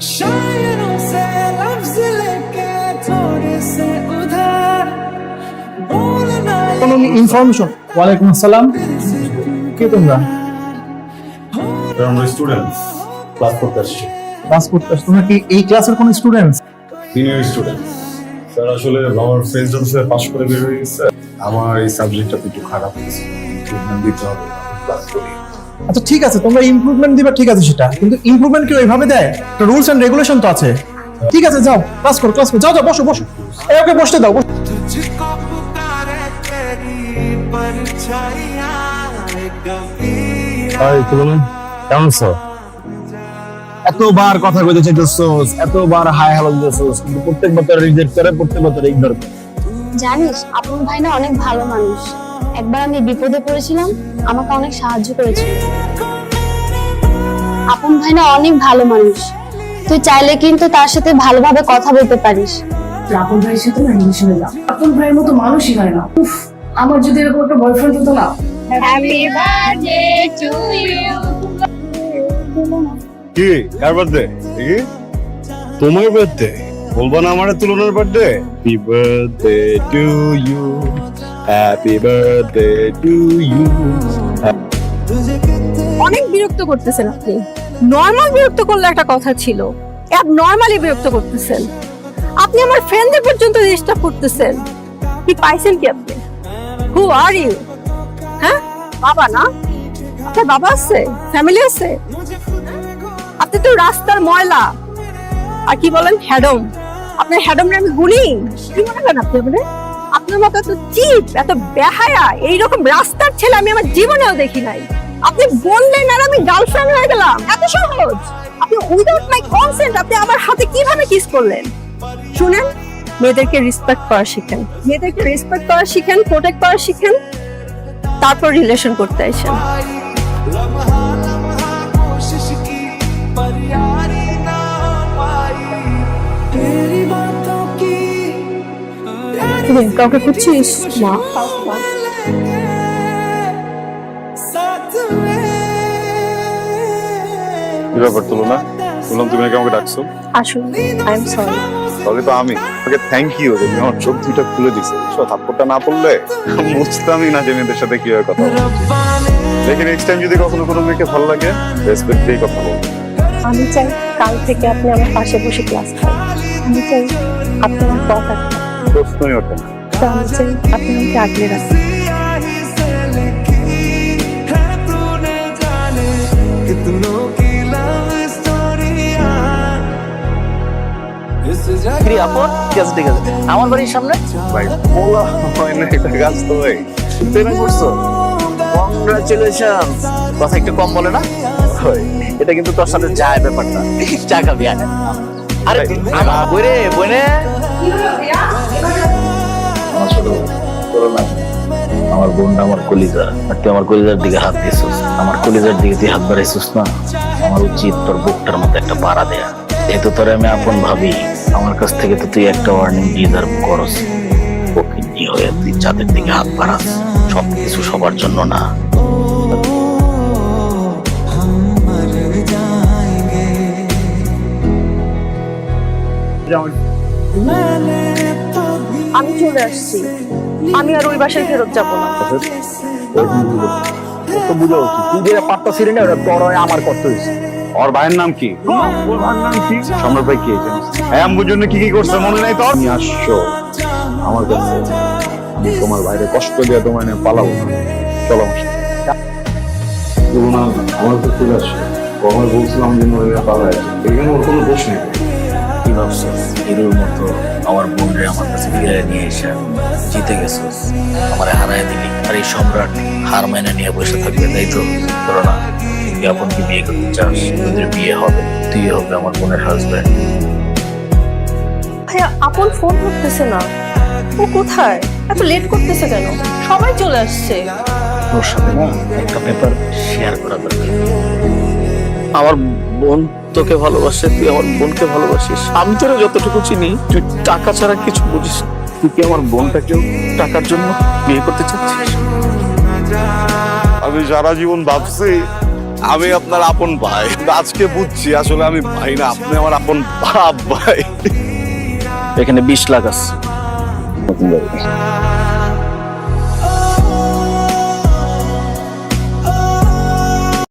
शायरों से लफ्ज लेके थोड़े से उधार बोलना কোনো ইনফরমেশন ওয়ালাইকুম আসসালাম কে তোমরা আমরা স্টুডেন্ট ক্লাস করতে আসছি ক্লাস করতে আসছো তোমরা কি এই ক্লাসের কোনো স্টুডেন্টস সিনিয়র স্টুডেন্ট স্যার আসলে আমার ফ্রেন্ড যখন স্যার পাস করে বের হয়ে গেছে আমার এই সাবজেক্টটা একটু খারাপ হয়েছে ইমপ্রুভমেন্ট দিতে হবে ক্লাস করি আচ্ছা ঠিক আছে তোমরা ইম্প্রুভমেন্ট দিবা ঠিক আছে সেটা। কিন্তু ইম্প্রুভমেন্ট কি ওইভাবে দেয়? তো রুলস এন্ড রেগুলেশন তো আছে। ঠিক আছে যাও ক্লাস করো ক্লাস করো। যাও যাও বসো বসো। এই ওকে বসতে দাও কেমন এতবার কথা কইতে চাইতেছোস এতবার হাই হ্যালো দিতেছোস কিন্তু প্রত্যেকবার তোরা রিজেক্ট করে প্রত্যেকবার তোরা ইগনোর করে। জানিস আপন ভাই না অনেক ভালো মানুষ। একবার আমি বিপদে পড়েছিলাম আমাকে অনেক সাহায্য করেছিল আপন ভাই না অনেক ভালো মানুষ। তুই চাইলে কিন্তু তার সাথে ভালোভাবে কথা বলতে পারিস। আপন ভাইয়ের সাথে না রিলেশন হলাম আপন ভাইয়ের মতো মানুষই হয় না। উফ আমার যদি এরকম একটা বয়ফ্রেন্ড হতো না। হ্যাপি বার্থডে টু ইউ কি? কার বার্থডে কি তোমার বার্থডে বলব না আমার তুলনার birthday happy birthday to you happy birthday to you অনেক বিরক্ত করতেছেন আপনি। নর্মাল বিরক্ত করলে একটা কথা ছিল। অ্যাব নর্মালি বিরক্ত করতেছেন। আপনি আমার ফ্রেন্ডদের পর্যন্ত ডিস্টার্ব করতেছেন। কি পাইছেন কি আপনি? হু আর ইউ হ্যাঁ? বাবা না? আপনার বাবা আছে? ফ্যামিলি আছে? আপনি তো রাস্তার ময়লা। আর কি বলেন? হ্যাডম আপনার হ্যাডমরে আমি গুনি কি মনে করেন আপনি আপনি আপনার মতো এত চিপ, এত বেহায়া, এইরকম রাস্তার ছেলে আমি আমার জীবনেও দেখি নাই। আপনি বললেন আর আমি গার্লফ্রেন্ড হয়ে গেলাম। এত সহজ। আপনি উইদাউট মাই কনসেন্ট আপনি আমার হাতে কীভাবে কিস করলেন? শুনেন, মেয়েদেরকে রেসপেক্ট করা শিখেন। মেয়েদেরকে রেসপেক্ট করা শিখেন প্রোটেক্ট করা শিখেন। তারপর রিলেশন করতে আসেন। রে কাউকে খুঁজছিস? না। কি ব্যাপার তুলো না বললাম তুমি নাকি আমাকে ডাকছো। আসুন আই এম সরি সরি তো আমি ওকে থ্যাংক ইউ তুমি আমার চোখ দুটো খুলে দিছে। সো থাপ্পড়টা না পড়লে বুঝতামই না যে মেয়েদের সাথে কীভাবে কথা। দেখি নেক্সট টাইম যদি কখনো কোনো মেয়েকে ভালো লাগে রেসপেক্ট দিয়ে কথা বলব। আমি চাই কাল থেকে আপনি আমার পাশে বসে ক্লাস করেন আমি চাই আপনি আমার কথা প্রশ্নই ওঠে না। আপনি আমাকে আগলে রাখেন। আমার বাড়ির সামনে? কথা একটু কম বলে না? এটা কিন্তু তোর সাথে আরে বই রে বই আমার ছোট বড় আমার বোনটা আমার কলিজা আর তুই আমার কলিজার দিকে হাত দিয়েছিস আমার কলিজার দিকে তুই হাত বাড়াইছিস না। আমার উচিত তোর বুকটার মধ্যে একটা পাড়া দেয়া। যেহেতু তোরে আমি আপন ভাবি আমার কাছ থেকে তো তুই একটা ওয়ার্নিং ডিজার্ভ করস। প্রকৃতি হয়ে তুই চাঁদের দিকে হাত বাড়াস। সবকিছু সবার জন্য না। আমি চলে আসছি। আমি আর ওই বাসায় ফেরত যাব না। তো বুঝা উচিত। তুই যে পাত্তা ছিলি না ওটা তোর আমার করতে হয়েছে। ওর ভাইয়ের নাম কি? ওর ভাইয়ের নাম কি? সম্রাট ভাই কি হ্যাঁ আমার জন্য কি কি করছে মনে নাই তোর? তুমি আসছো। আমার কাছে আমি তোমার বাইরে কষ্ট দিয়ে তোমার নিয়ে পালাবো। না চলো আমার সাথে। আমার তো চলে আসছে। কখন বলছিলাম যে পালায়। এখানে ওর কোনো দোষ নেই। হিরোর মতো আমার বোনরে আমার কাছে ফিরে নিয়ে এসে জিতে গেছিস আমার হারায় দিলি। আর এই সম্রাট হার মাইনা নিয়ে বসে থাকবে তাই তো? তোর না তুই আপন কি বিয়ে করতে চাস? তোদের বিয়ে হবে তুই হবে আমার বোনের হাজব্যান্ড ভাইয়া আপন ফোন করতেছে না। ও কোথায়? এত লেট করতেছে কেন? সবাই চলে আসছে। তোর সাথে না একটা পেপার শেয়ার করা দরকার। আমার বোন তোকে ভালোবাসে তুই আমার বোনকে ভালোবাসিস। আমি তোরা যতটুকু চিনি তুই টাকা ছাড়া কিছু বুঝিস তুই কি আমার বোনটাকেও টাকার জন্য বিয়ে করতে চাচ্ছিস? আমি সারা জীবন ভাবছি আমি আপনার আপন ভাই। আজকে বুঝছি আসলে আমি ভাই না আপনি আমার আপন বাপ ভাই। এখানে বিশ লাখ আছে।